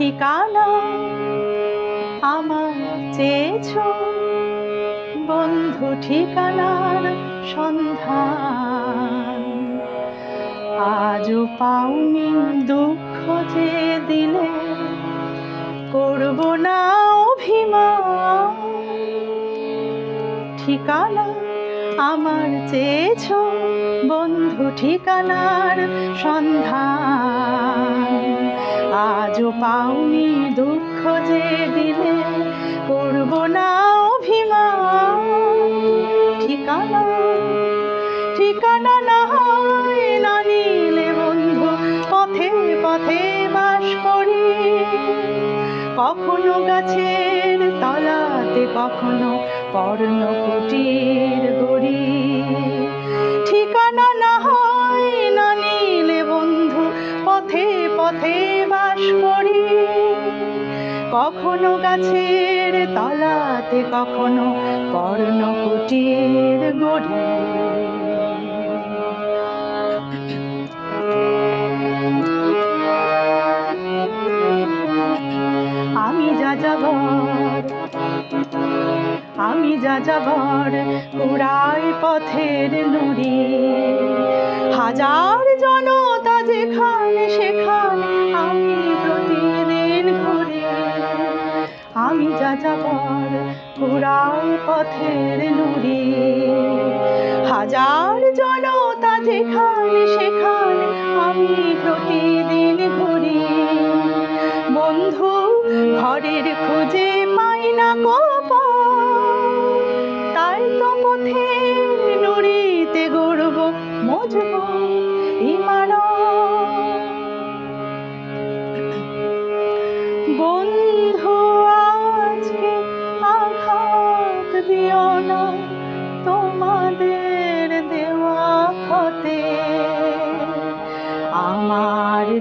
ঠিকানা আমার চেয়েছ। বন্ধু ঠিকানার সন্ধান। আজও পাওনি দুঃখ যে দিলে। করব না অভিমান। ঠিকানা আমার চেয়েছ। বন্ধু ঠিকানার সন্ধান। আজও পাওনি দুঃখ যে দিলে, করব না অভিমান। ঠিকানা ঠিকানা না হয় না নিলে বন্ধু, পথে পথে বাস করি। কখনো গাছের তলাতে, কখনো পর্ণ কুটির গড়ি। ঠিকানা না হয় না নিলে বন্ধু, পথে পথে বাস করি। কখনো গাছের তলাতে, কখনো পর্ণ কুটির গড়ি আমি যা যাবার আমি যা যাবার পুরাই পথের নুড়ি। হাজার আমি যা যাবার পুরাই পথের নুড়ি। হাজার জনতা যেখানে সেখানে আমি প্রতিদিন ঘুরি। বন্ধু, ঘরের খোঁজে পাই না তাই তো পথে নুড়িতে গড়ব মজব ইমারত। বন্ধু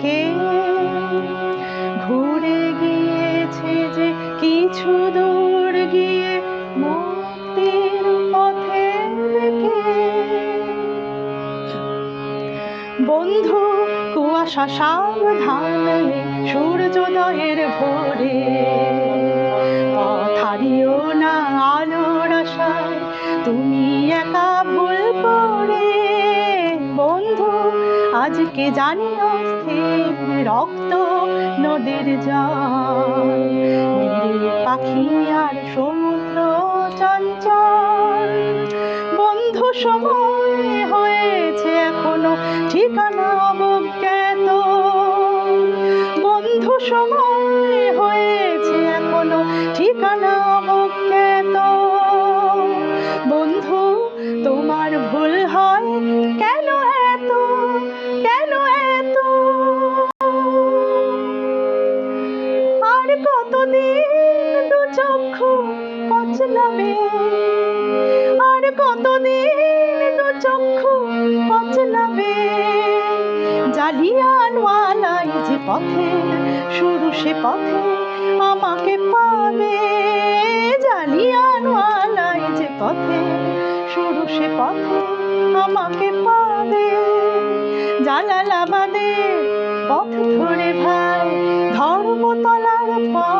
থেকে ঘুরে গিয়েছে যে কিছু দূর গিয়ে মুক্তির পথে বন্ধু, কুয়াশা সাবধানে সূর্যোদয়ের ভোরে পথ হারিও না আলোর আশায়। তুমি একা আজকে জানি রক্ত নদীর জল। পাখি আর সমুদ্র চঞ্চল। বন্ধু সময় হয়েছে এখনও ঠিকানা অজ্ঞাত বন্ধু সময় হয়েছে এখনও ঠিকানা চক্ষু পচলাবে। আর কতদিন দু চক্ষু পচলাবে? জালিয়ানওয়ালাই যে পথে শুরু সে পথে আমাকে পাবে। জালিয়ানওয়ালাই যে পথে শুরু সে পথে আমাকে পাবে। জালালাবাদের পথ ধরে ভাই, ধর্মতলার পরে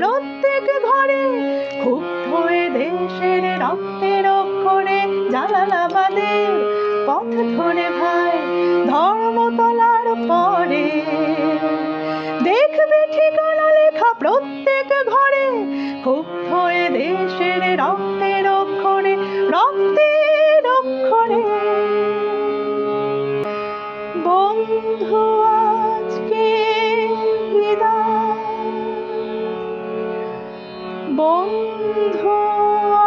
প্রত্যেক ঘরে খুব হয়ে দেশের রক্তের অক্ষরে জালালাবাদের পথ ধরে ভাই ধর্মতলার পরে। দেখবে ঠিকানা লেখা প্রত্যেক ঘরে ক্ষুব্ধ এ দেশের রক্তের অক্ষরে রক্তের অক্ষরে। বন্ধু বন্ধু